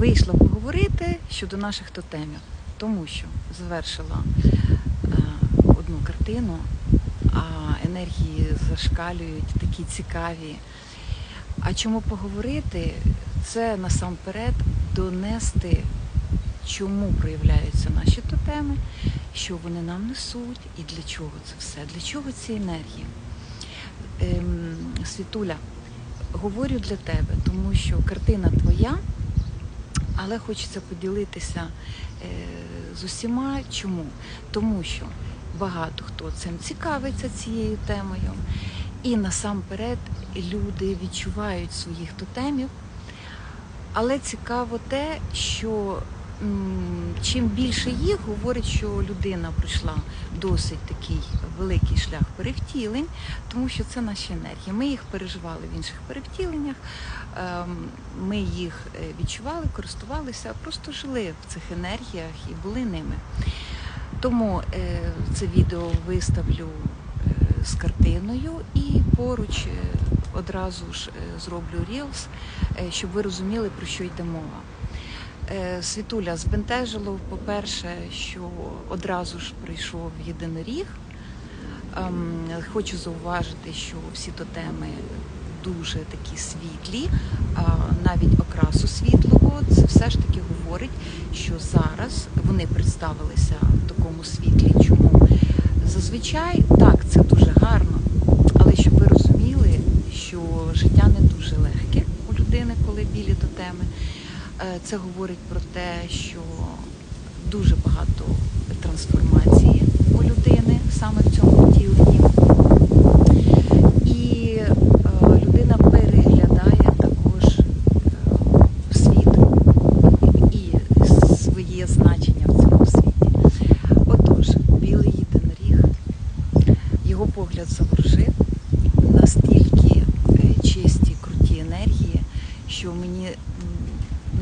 вийшла поговорити щодо наших тотемів, тому що завершила е, одну картину, а енергії зашкалюють такі цікаві. А чому поговорити? Це насамперед донести, чому проявляються наші тотеми, що вони нам несуть і для чого це все, для чого ці енергії. Ем, Світуля, говорю для тебе, тому що картина твоя, але хочеться поділитися е, з усіма. Чому? Тому що багато хто цим цікавиться цією темою, і насамперед люди відчувають своїх тотемів. Але цікаво те, що чим більше їх, говорить, що людина пройшла досить такий великий шлях перевтілень, тому що це наші енергії. Ми їх переживали в інших перевтіленнях, ем, ми їх е, відчували, користувалися, просто жили в цих енергіях і були ними. Тому е, це відео виставлю е, з картиною і поруч одразу ж зроблю рілс, щоб ви розуміли, про що йде мова. Е, Світуля збентежило, по-перше, що одразу ж прийшов єдиноріг. Ем, Хочу зауважити, що всі тотеми дуже такі світлі, навіть окрасу світлого. Це все ж таки говорить, що зараз вони представилися в такому світлі. Чому? Зазвичай так, це дуже гарно, але щоб ви розуміли, що життя не дуже легке у людини, коли білі тотеми. Е, Це говорить про те, що дуже багато трансформації у людини саме в цьому втіленні. І е, людина переглядає також е, світ і своє значення в цьому світі. Отож, білий єдиноріг, його погляд заворожив настільки е, чисті, круті енергії, що мені м,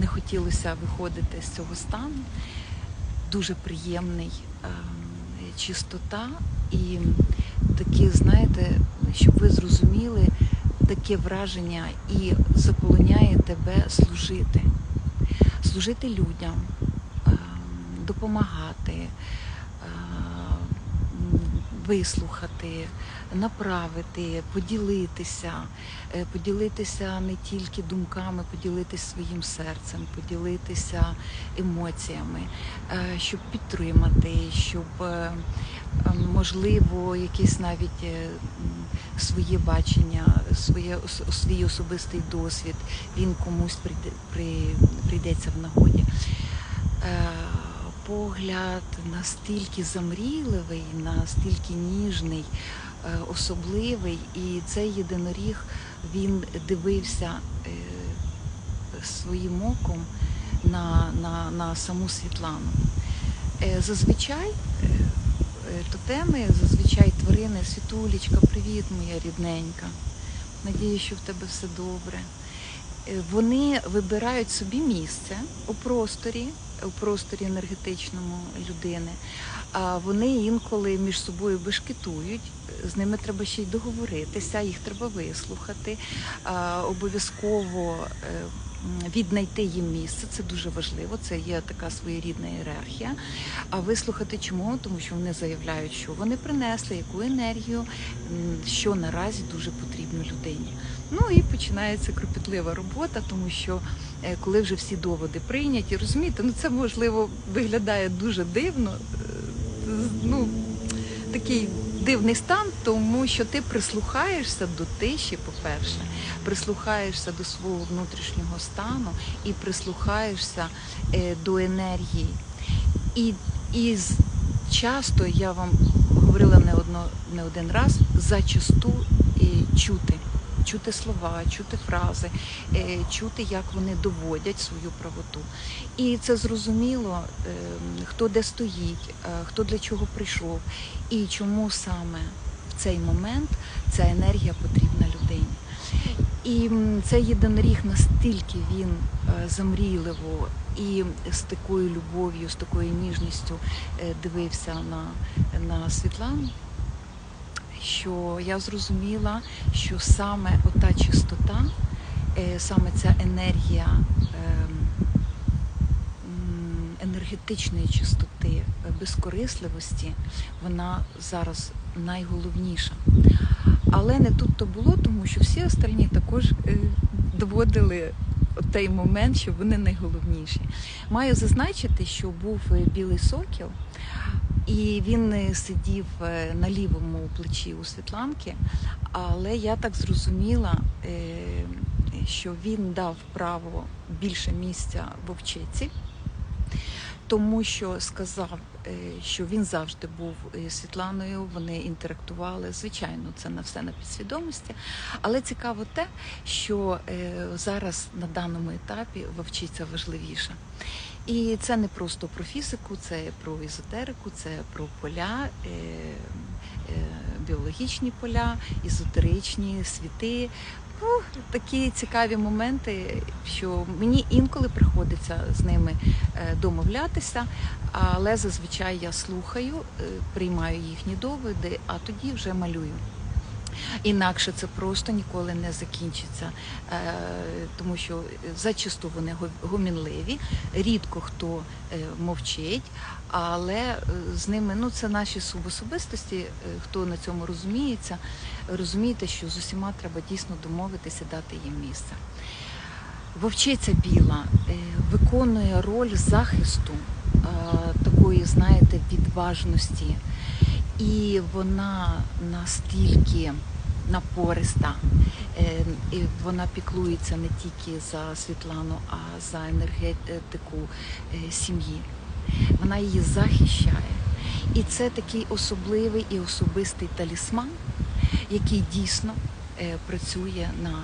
не хотілося виходити з цього стану. Дуже приємний ем, чистота і такі, знаєте, щоб ви зрозуміли, таке враження і заполоняє тебе служити, служити людям, ем, допомагати, вислухати, направити, поділитися, Е, поділитися не тільки думками, поділитися своїм серцем, поділитися емоціями, е, щоб підтримати, щоб е, е, можливо якесь навіть своє бачення, своє свій особистий досвід він комусь прийде, при, прийдеться в нагоді. Погляд настільки замрійливий, настільки ніжний, е, особливий, і цей єдиноріг він дивився е, своїм оком на, на, на саму Світлану. Е, Зазвичай тотеми, зазвичай тварини, світулечка, привіт, моя рідненька. Надію, що в тебе все добре. Вони вибирають собі місце у просторі, у просторі енергетичному людини. А вони інколи між собою бешкетують. З ними треба ще й договоритися, їх треба вислухати. Обов'язково е, віднайти їм місце. Це дуже важливо. Це є така своєрідна ієрархія. А вислухати чому? Тому що вони заявляють, що вони принесли, яку енергію, що наразі дуже потрібно людині. Ну і починається кропітлива робота, тому що коли вже всі доводи прийняті, розумієте, ну це можливо виглядає дуже дивно. е, Ну, такий дивний стан, тому що ти прислухаєшся до тиші, по-перше, прислухаєшся до свого внутрішнього стану і прислухаєшся е, до енергії. І, і часто я вам говорила не одно не один раз, зачасту і чути. Чути слова, чути фрази, е, чути, як вони доводять свою правоту. І це зрозуміло, е, хто де стоїть, е, хто для чого прийшов, і чому саме в цей момент ця енергія потрібна людині. І цей єдиноріг настільки він замрійливо і з такою любов'ю, з такою ніжністю дивився на, на Світлану, що я зрозуміла, що саме ота чистота, е, саме ця енергія ем, енергетичної чистоти, е, безкорисливості, вона зараз найголовніша. Але не тут то було, тому що всі остальні також е, доводили той момент, що вони найголовніші. Маю зазначити, що був білий сокіл, і він сидів е, на лівому плечі у Світланки, але я так зрозуміла, е, що він дав право більше місця вовчиці, тому що сказав, е, що він завжди був Світланою, вони інтерактували. Звичайно, це на все на підсвідомості. Але цікаво те, що зараз на даному етапі вовчиця важливіша. І це не просто про фізику, це про езотерику, це про поля, е, е, біологічні поля, езотеричні світи. Ну, такі цікаві моменти, що мені інколи приходиться з ними е, домовлятися, але зазвичай я слухаю, приймаю їхні доводи, а тоді вже малюю. Інакше це просто ніколи не закінчиться, е, тому що зачасту вони гомінливі, рідко хто е, мовчить, але е, з ними ну це наші субособистості. Хто на цьому розуміється, розумієте, що з усіма треба дійсно домовитися, дати їм місце. Вовчиця біла виконує роль захисту такої, знаєте, відважності, і вона настільки напориста, е, і вона піклується не тільки за Світлану, а за енергетику е, сім'ї. Вона її захищає. І це такий особливий і особистий талісман, який дійсно е, працює на,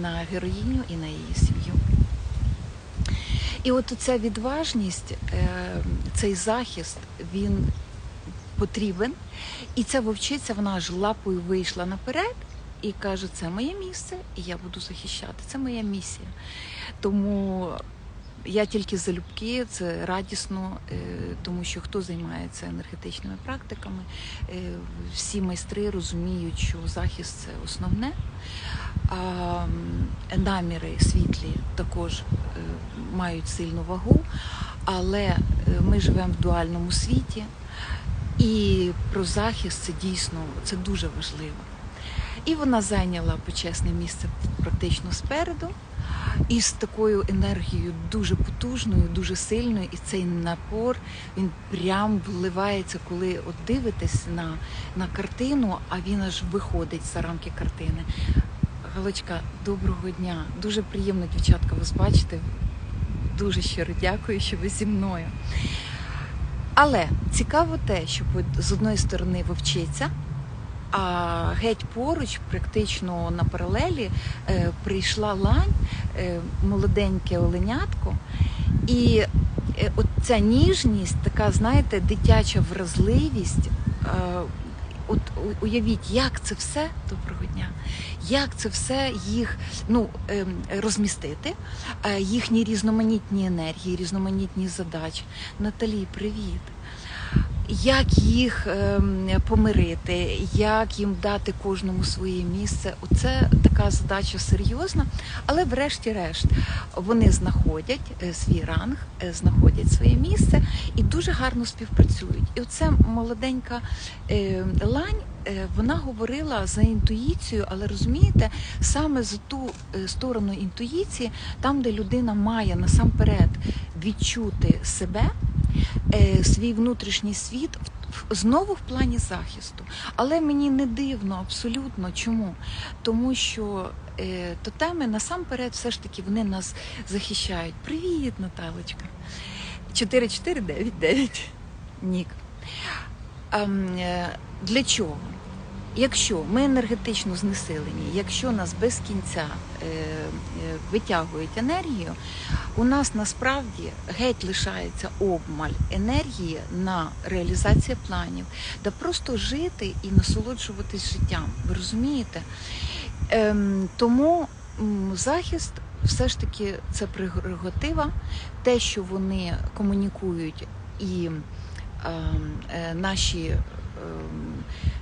на героїню і на її сім'ю. І от ця відважність, цей захист, він потрібен. І ця вовчиця, вона аж лапою вийшла наперед і каже, це моє місце, і я буду захищати. Це моя місія. Тому я тільки залюбки, це радісно, е, тому що хто займається енергетичними практиками, е, всі майстри розуміють, що захист це основне. А наміри світлі також е, мають сильну вагу, але ми живемо в дуальному світі, і про захист це дійсно це дуже важливо. І вона зайняла почесне місце практично спереду, і з такою енергією дуже потужною, дуже сильною, і цей напор він прям вливається, коли от дивитесь на, на картину, а він аж виходить за рамки картини. Галочка, доброго дня. Дуже приємно, дівчатка, вас бачити. Дуже щиро дякую, що ви зі мною. Але цікаво те, що з одної сторони вовчиця, а геть поруч, практично на паралелі, е, прийшла лань, е, молоденьке оленятко. І оця от ця ніжність, така, знаєте, дитяча вразливість. От уявіть, як це все доброго дня, як це все їх ну, ем, розмістити, е, їхні різноманітні енергії, різноманітні задачі. Наталі, привіт. Як їх ем, помирити, як їм дати кожному своє місце? Оце така задача серйозна, але врешті-решт вони знаходять е, свій ранг, е, знаходять своє місце і дуже гарно співпрацюють. І оце молоденька е, лань. е, Вона говорила за інтуїцію, але розумієте, саме за ту сторону інтуїції, там, де людина має насамперед відчути себе, свій внутрішній світ знову в плані захисту. Але мені не дивно абсолютно чому. Тому що е, тотеми насамперед все ж таки вони нас захищають. Привіт, Наталочка. 4499. Нік. Ем, е, для чого? Якщо ми енергетично знесилені, якщо нас без кінця е, е, витягують енергію, у нас насправді геть лишається обмаль енергії на реалізацію планів, та просто жити і насолоджуватись життям. Ви розумієте? Ем, тому захист все ж таки це прерогатива, те, що вони комунікують і ем, е, наші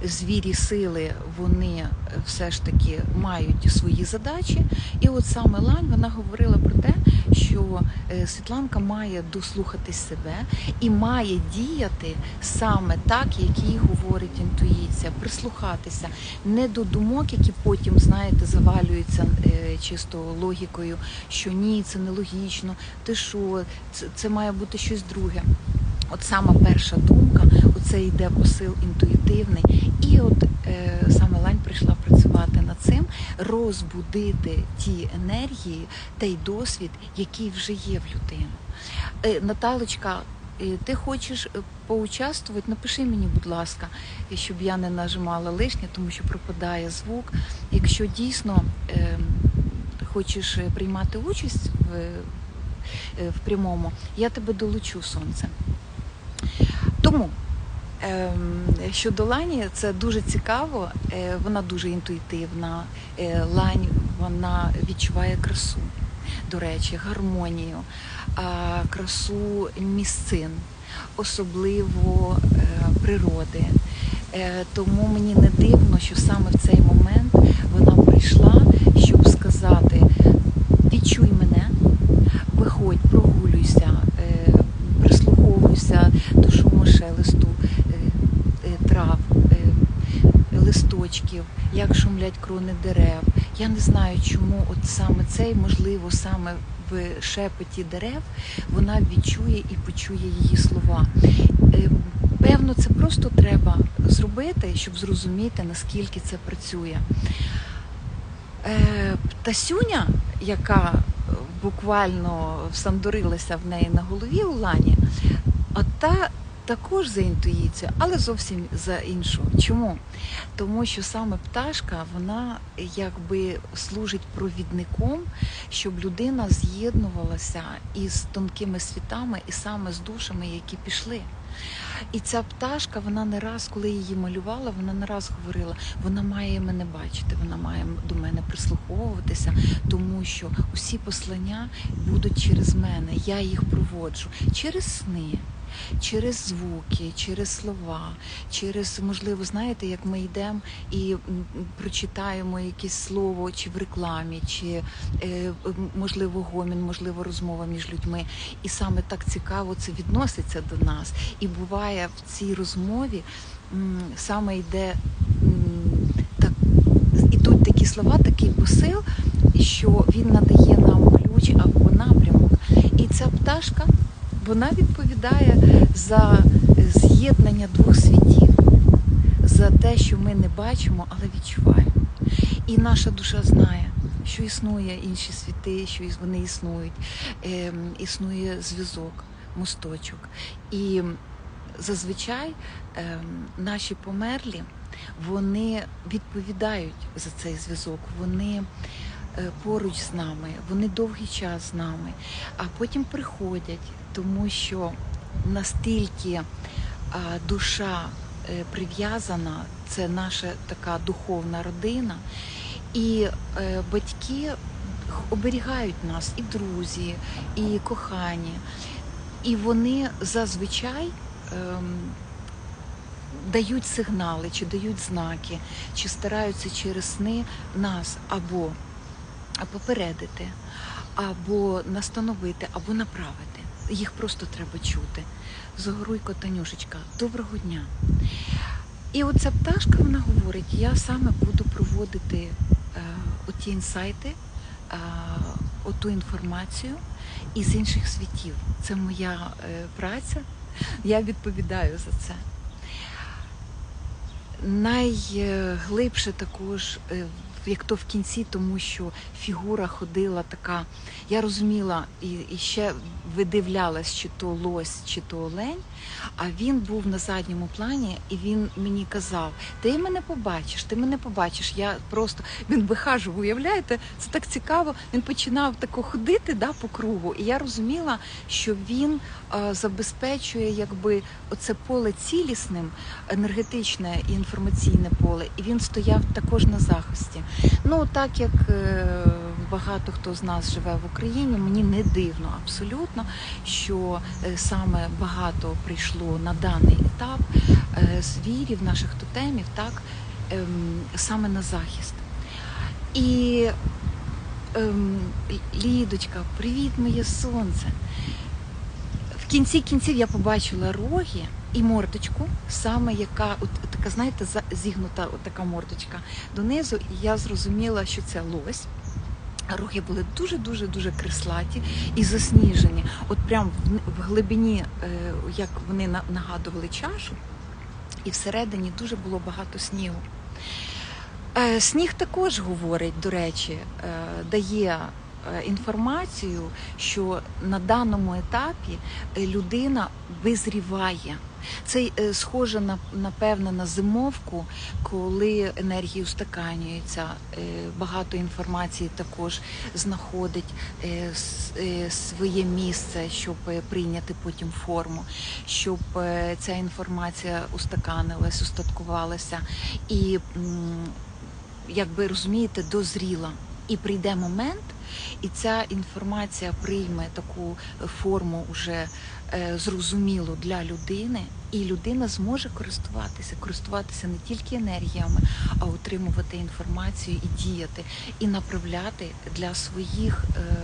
звірі сили, вони все ж таки мають свої задачі. І от саме Лань вона говорила про те, що е, Світланка має дослухатись себе і має діяти саме так, як їй говорить інтуїція, прислухатися не до думок, які потім, знаєте, завалюються е, чисто логікою, що ні, це нелогічно, ти що, це, це має бути щось друге. От сама перша думка, оце йде посил інтуїтивний, і от е, саме лань прийшла працювати над цим, розбудити ті енергії, той досвід, який вже є в людини. Е, Наталочка, е, ти хочеш е, поучаствувати? Напиши мені, будь ласка, щоб я не нажимала лишнє, тому що пропадає звук. Якщо дійсно е, хочеш е, приймати участь в, в прямому, я тебе долучу сонце. Тому ем, щодо Лані, це дуже цікаво. Е, Вона дуже інтуїтивна. Е, Лань вона відчуває красу, до речі, гармонію, красу місцин, особливо е, природи. Тому мені не дивно, що саме в цей момент вона прийшла, щоб сказати: відчуй мене, виходь, прогулюйся, прислуховуйся до шуму шелесту е, е, трав, е, листочків, як шумлять крони дерев. Я не знаю, чому от саме цей, можливо, саме в шепоті дерев вона відчує і почує її слова. Певно, це просто треба зробити, щоб зрозуміти, наскільки це працює. Птасюня, яка буквально всандорилася в неї на голові у лані, от та також за інтуїцію, але зовсім за іншу. Чому? Тому що саме пташка вона якби служить провідником, щоб людина з'єднувалася із тонкими світами і саме з душами, які пішли. І ця пташка, вона не раз, коли її малювала, вона не раз говорила, вона має мене бачити, вона має до мене прислуховуватися, тому що усі послання будуть через мене. Я їх проводжу через сни. Через звуки, через слова, через можливо, знаєте, як ми йдемо і прочитаємо якесь слово чи в рекламі, чи е, можливо гомін, можливо, розмова між людьми. І саме так цікаво це відноситься до нас. І буває в цій розмові саме йде так, ідуть такі слова, такий посил, що він надає нам ключ або напрямок. І ця пташка вона відповідає за з'єднання двох світів, за те, що ми не бачимо, але відчуваємо. І наша душа знає, що існує інші світи, що вони існують, ем, існує зв'язок, мосточок. І зазвичай ем, наші померлі вони відповідають за цей зв'язок. Вони е, поруч з нами, вони довгий час з нами, а потім приходять, тому що настільки душа е, прив'язана, це наша така духовна родина, і е, батьки оберігають нас, і друзі, і кохані. І вони зазвичай ем, дають сигнали, чи дають знаки, чи стараються через сни нас або попередити, або настановити, або направити. Їх просто треба чути. Загоруйко Танюшечка, доброго дня. І оця пташка вона говорить: я саме буду проводити е, оті інсайти, е, оту інформацію із інших світів. Це моя е, праця. Я відповідаю за це. Найглибше також, е, як то в кінці, тому що фігура ходила така. Я розуміла і, і ще видивлялась, чи то лось, чи то олень. А він був на задньому плані, і він мені казав: Ти мене побачиш, ти мене побачиш. Я просто він вихажував, уявляєте, це так цікаво. Він починав тако ходити да, по кругу, і я розуміла, що він е, забезпечує якби оце поле цілісним, енергетичне і інформаційне поле, і він стояв також на захисті. Ну так як е, багато хто з нас живе в Україні, мені не дивно абсолютно, що е, саме багато прийшло на даний етап е, звірів, наших тотемів, так ем, саме на захист. І ем, Лідочка, привіт, моє сонце. В кінці кінців я побачила роги і мордочку, саме яка, от така, знаєте, зігнута от така мордочка донизу, і я зрозуміла, що це лось. Роги були дуже дуже крислаті і засніжені. От прям в, глибині, е, як вони на- нагадували чашу, і всередині дуже було багато снігу. Е, Сніг також говорить, до речі, е, дає інформацію, що на даному етапі людина визріває. Це е, схоже на напевне на зимовку, коли енергії устаканюються. е, Багато інформації також знаходить е, своє місце, щоб прийняти потім форму, щоб ця інформація устаканилась, устаткувалася і якби розумієте, дозріла. І прийде момент, і ця інформація прийме таку форму уже е, зрозумілу для людини, і людина зможе користуватися, користуватися не тільки енергіями, а отримувати інформацію і діяти, і направляти для своїх. Е,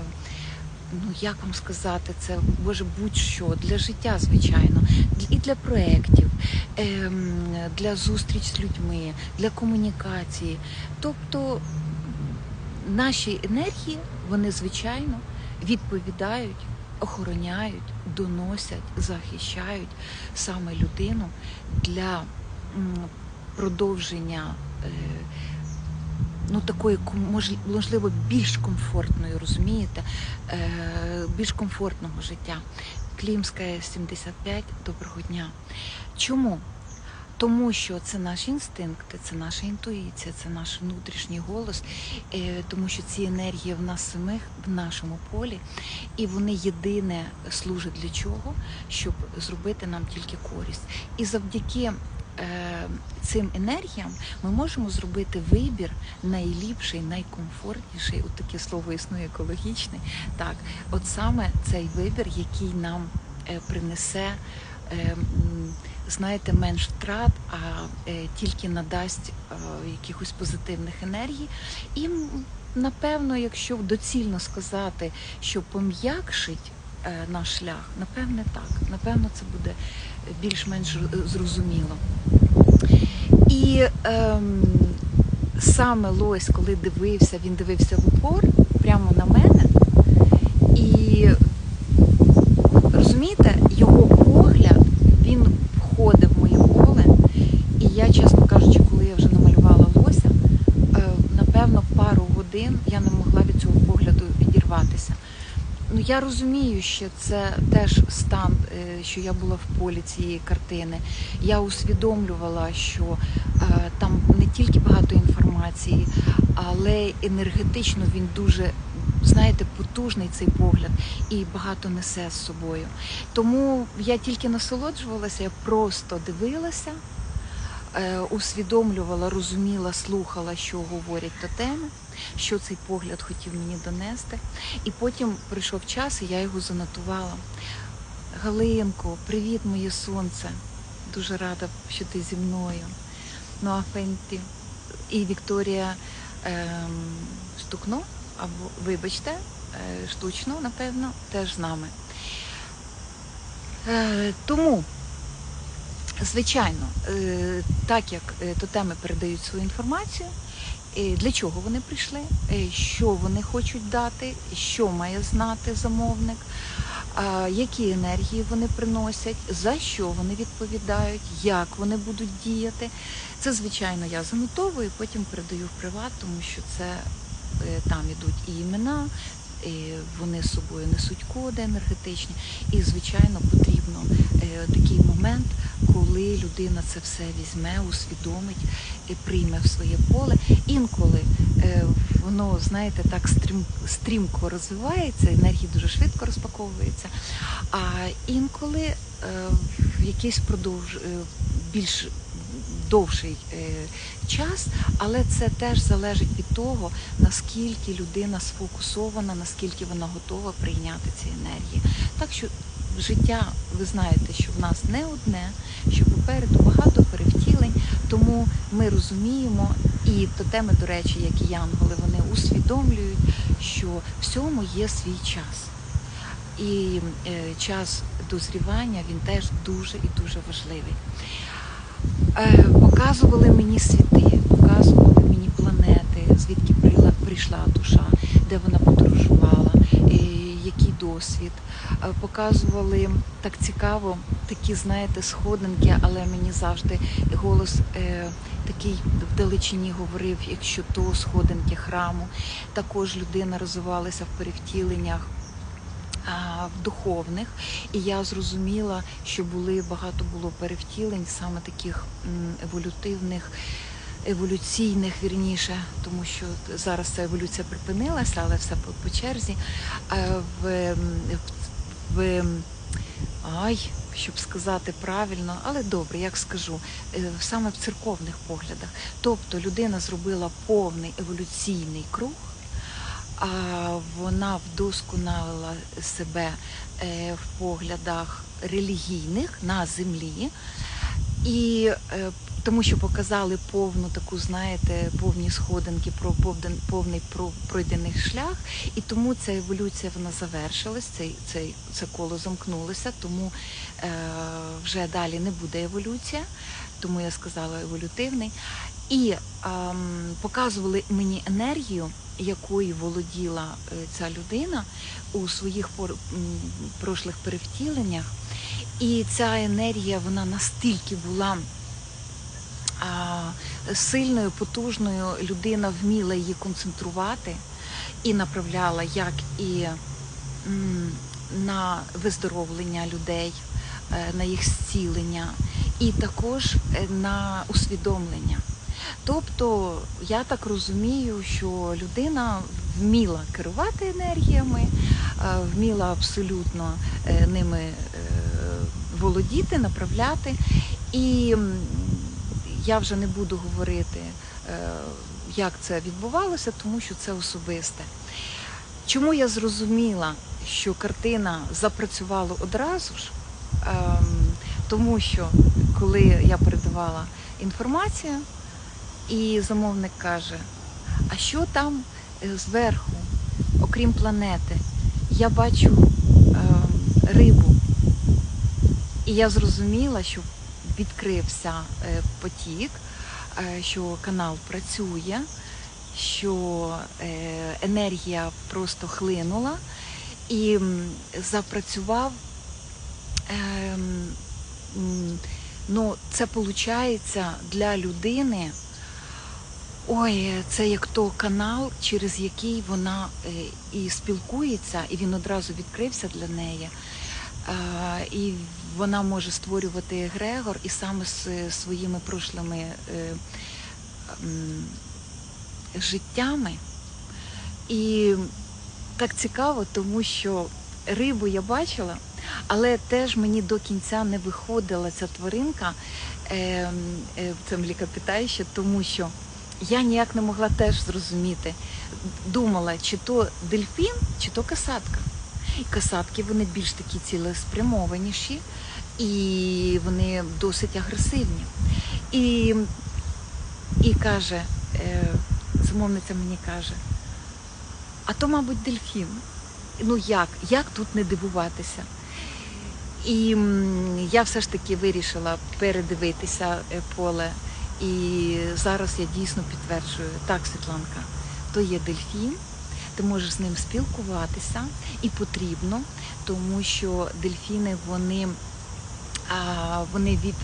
Ну, як вам сказати, це може будь-що для життя, звичайно, і для проєктів, ем, для зустріч з людьми, для комунікації. Тобто наші енергії, вони звичайно відповідають, охороняють, доносять, захищають саме людину для продовження. е, Ну, такої можливо більш комфортної, розумієте, е, більш комфортного життя. Клімська 75, доброго дня. Чому? Тому що це наші інстинкти, це наша інтуїція, це наш внутрішній голос, е, тому що ці енергії в нас самих, в нашому полі, і вони єдине служать для чого, щоб зробити нам тільки користь. І завдяки е, цим енергіям ми можемо зробити вибір найліпший, найкомфортніший, от таке слово існує екологічний. Так, от саме цей вибір, який нам е, принесе. Знаєте, менш втрат, а е, тільки надасть е, якихось позитивних енергій. І напевно, якщо доцільно сказати, що пом'якшить е, наш шлях, напевне, так. Напевно, це буде більш-менш зрозуміло. І ем, саме Лось, коли дивився, він дивився в упор прямо на мене. І розумієте, його погляд він входив в моє поле. І я, чесно кажучи, коли я вже намалювала лося, е, напевно, пару годин я не могла від цього погляду відірватися. Ну, я розумію, що це теж стан, е, що я була в полі цієї картини. Я усвідомлювала, що е, там не тільки багато інформації, але енергетично він дуже, знаєте, потужний цей погляд і багато несе з собою. Тому я тільки насолоджувалася, я просто дивилася, е, усвідомлювала, розуміла, слухала, що говорять тотеми, що цей погляд хотів мені донести. І потім прийшов час, і я його занотувала. Галинко, привіт, моє сонце. Дуже рада, що ти зі мною. Ну, а Фенті і Вікторія ем, Штукно, або вибачте, е, штучно, напевно, теж з нами. Е, тому, звичайно, е, так як е, тотеми передають свою інформацію, для чого вони прийшли, е, що вони хочуть дати, що має знати замовник, які енергії вони приносять, за що вони відповідають, як вони будуть діяти. Це, звичайно, я занотовую, потім передаю в приват, тому що це е, там ідуть і імена, вони з собою несуть коди енергетичні. І, звичайно, потрібно е, такий момент, коли людина це все візьме, усвідомить і прийме в своє поле. Інколи е, воно, знаєте, так стрім, стрімко розвивається, енергії дуже швидко розпаковується. А інколи е, в якийсь продовж більш довший е, час, але це теж залежить від того, наскільки людина сфокусована, наскільки вона готова прийняти ці енергії. Так що життя, ви знаєте, що в нас не одне, що попереду багато перевтілень, тому ми розуміємо І тотеми, до речі, як і янголи, вони усвідомлюють, що всьому є свій час. І е, час дозрівання він теж дуже і дуже важливий. Е, показували мені світи, показували мені планети, звідки прийшла душа, де вона подорожувала, який досвід. Е, Показували так цікаво, такі, знаєте, сходинки, але мені завжди голос е, такий вдалечині говорив, якщо то сходинки храму. Також людина розвивалася в перевтіленнях в духовних, і я зрозуміла, що були багато було перевтілень, саме таких еволютивних. Еволюційних вірніше, тому що зараз ця еволюція припинилася, але все по, по черзі. В, в, ай, щоб сказати правильно, але добре, як скажу, е, саме в церковних поглядах. Тобто людина зробила повний еволюційний круг, вона вдосконалила себе е, в поглядах релігійних на землі. І е, тому що показали повну таку, знаєте, повні сходинки про повний про- пройдений шлях, і тому ця еволюція вона завершилась, цей, цей, це коло замкнулося, тому е, вже далі не буде еволюція, тому я сказала еволютивний. І ем, показували мені енергію, якою володіла е, ця людина у своїх пор, прошлих перевтіленнях. І ця енергія вона настільки була сильною, потужною, людина вміла її концентрувати і направляла як і на виздоровлення людей, е, на їх зцілення, і також е, на усвідомлення. Тобто я так розумію, що людина вміла керувати енергіями, е, вміла абсолютно ними володіти, направляти. І я вже не буду говорити, е, як це відбувалося, тому що це особисте. Чому я зрозуміла, що картина запрацювала одразу ж? Ем, Тому що коли я передавала інформацію, і замовник каже: а що там е, зверху, окрім планети, я бачу ем, рибу. І я зрозуміла, що відкрився е, потік, е, що канал працює, що е, енергія просто хлинула і запрацював. ем, Ну, це виходить для людини. Ой, це як то канал, через який вона і спілкується, і він одразу відкрився для неї. І вона може створювати егрегор і саме з своїми прошлими е, життями. І так цікаво, тому що рибу я бачила, але теж мені до кінця не виходила ця тваринка, е, е, це млекопитаще, тому що я ніяк не могла теж зрозуміти. Думала, чи то дельфін, чи то касатка. Касатки вони більш такі цілеспрямованіші, і вони досить агресивні. І, і каже, е, замовниця мені каже, а то, мабуть, дельфін. Ну як? Як тут не дивуватися? І я все ж таки вирішила передивитися е, поле. І зараз я дійсно підтверджую, так, Світланка, то є дельфін, ти можеш з ним спілкуватися і потрібно, тому що дельфіни вони, вони від,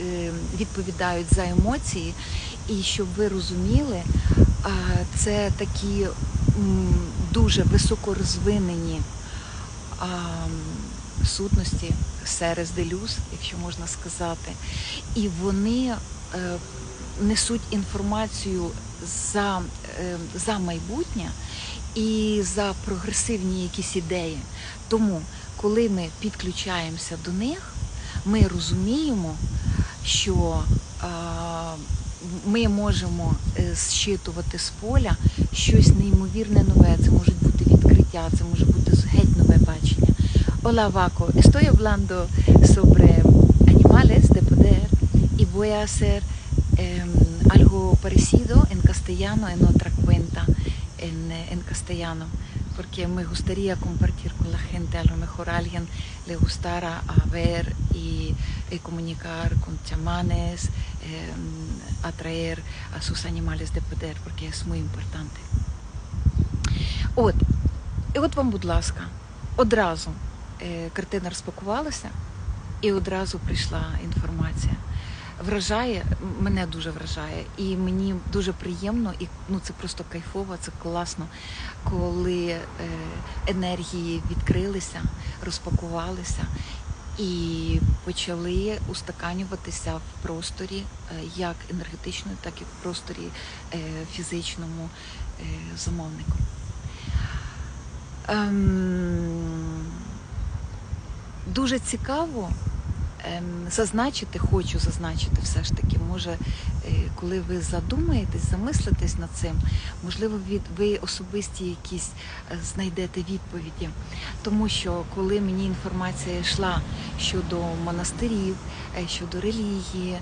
е, відповідають за емоції. І щоб ви розуміли, це такі дуже високорозвинені сутності, серес делюс, якщо можна сказати. І вони е, несуть інформацію за, е, за майбутнє і за прогресивні якісь ідеї. Тому, коли ми підключаємося до них, ми розуміємо, що ми можемо е, зчитувати з поля щось неймовірне нове. Це можуть бути відкриття, це може бути геть нове бачення. Hola Vaco, estoy hablando sobre animales de poder y voy a hacer em, algo parecido en castellano en otra cuenta en, eh, en castellano porque me gustaría compartir con la gente, a lo mejor a alguien le gustara a ver y, y comunicar con chamanes, eh, atraer a sus animales de poder, porque es muy importante. От, і от вам, будь ласка, одразу е, картина розпакувалася, і одразу прийшла інформація. Вражає, мене дуже вражає, і мені дуже приємно, і ну це просто кайфово, це класно, коли е, енергії відкрилися, розпакувалися і почали устаканюватися в просторі, е, як енергетичному, так і в просторі е, фізичному замовнику. Ем, дуже цікаво зазначити, хочу зазначити все ж таки, може, е, коли ви задумаєтесь, замислитесь над цим, можливо, від, ви особисті якісь е, знайдете відповіді. Тому що коли мені інформація йшла щодо монастирів, е, щодо релігії,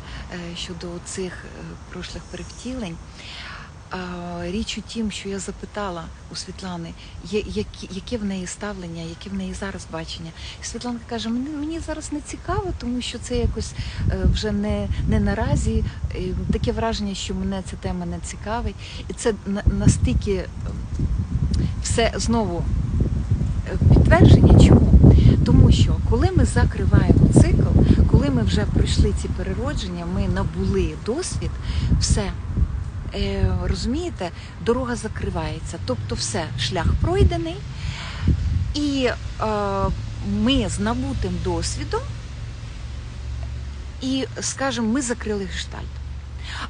щодо цих прошлих перевтілень, Річ у тім, що я запитала у Світлани, яке в неї ставлення, яке в неї зараз бачення. І Світланка каже: мені, зараз не цікаво, тому що це якось е, вже не, не наразі. Таке враження, що мене ця тема не цікавить. І це на- настільки е, все знову е, підтвердження. Чому? Тому що коли ми закриваємо цикл, коли ми вже пройшли ці переродження, ми набули досвід, все. Е, розумієте, дорога закривається. Тобто все, шлях пройдений, і е, ми з набутим досвідом, і, скажімо, ми закрили гештальт.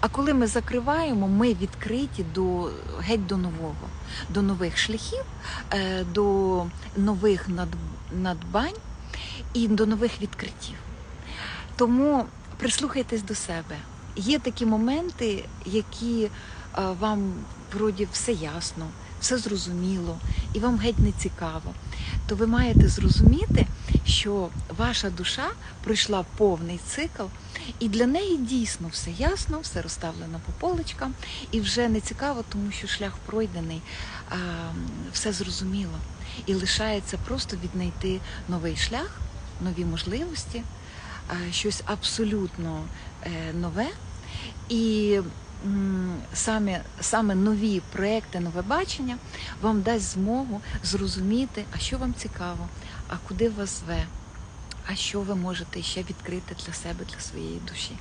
А коли ми закриваємо, ми відкриті до геть до нового, до нових шляхів, е, до нових над- надбань і до нових відкриттів. Тому прислухайтесь до себе. Є такі моменти, які е, вам вроді все ясно, все зрозуміло, і вам геть не цікаво. То ви маєте зрозуміти, що ваша душа пройшла повний цикл, і для неї дійсно все ясно, все розставлено по полочкам, і вже не цікаво, тому що шлях пройдений, все зрозуміло. І лишається просто віднайти новий шлях, нові можливості, щось абсолютно нове. І саме, саме нові проекти, нове бачення вам дасть змогу зрозуміти, а що вам цікаво, а куди вас зве, а що ви можете ще відкрити для себе, для своєї душі.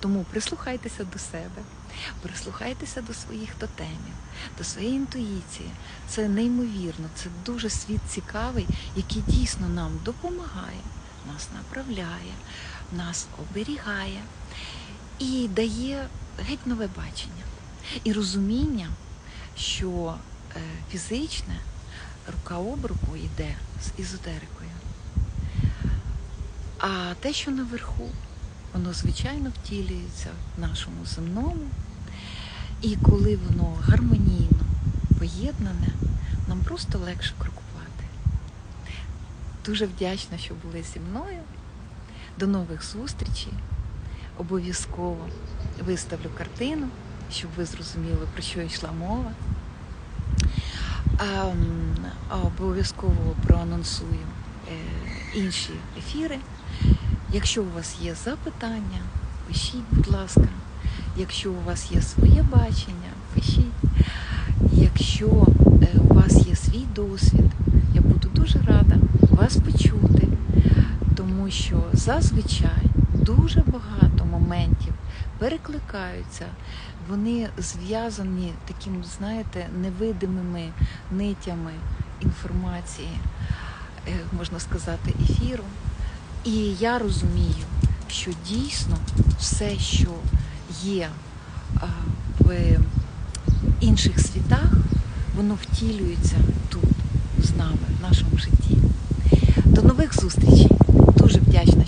Тому прислухайтеся до себе, прислухайтеся до своїх тотемів, до своєї інтуїції. Це неймовірно, це дуже світ цікавий, який дійсно нам допомагає, нас направляє, нас оберігає і дає геть нове бачення і розуміння, що е, фізичне рука об руку йде з езотерикою. А те, що наверху, воно звичайно втілюється в нашому земному. І коли воно гармонійно поєднане, нам просто легше крокувати. Дуже вдячна, що були зі мною. До нових зустрічей. Обов'язково виставлю картину, щоб ви зрозуміли, про що йшла мова. А, м, а обов'язково проанонсую е, інші ефіри. Якщо у вас є запитання, пишіть, будь ласка. Якщо у вас є своє бачення, пишіть. Якщо е, у вас є свій досвід, я буду дуже рада вас почути, тому що зазвичай дуже багато моментів перекликаються, вони зв'язані таким, знаєте, невидимими нитями інформації, е, можна сказати, ефіру. І я розумію, що дійсно все, що є в інших світах, воно втілюється тут з нами, в нашому житті. До нових зустрічей. Дуже вдячна,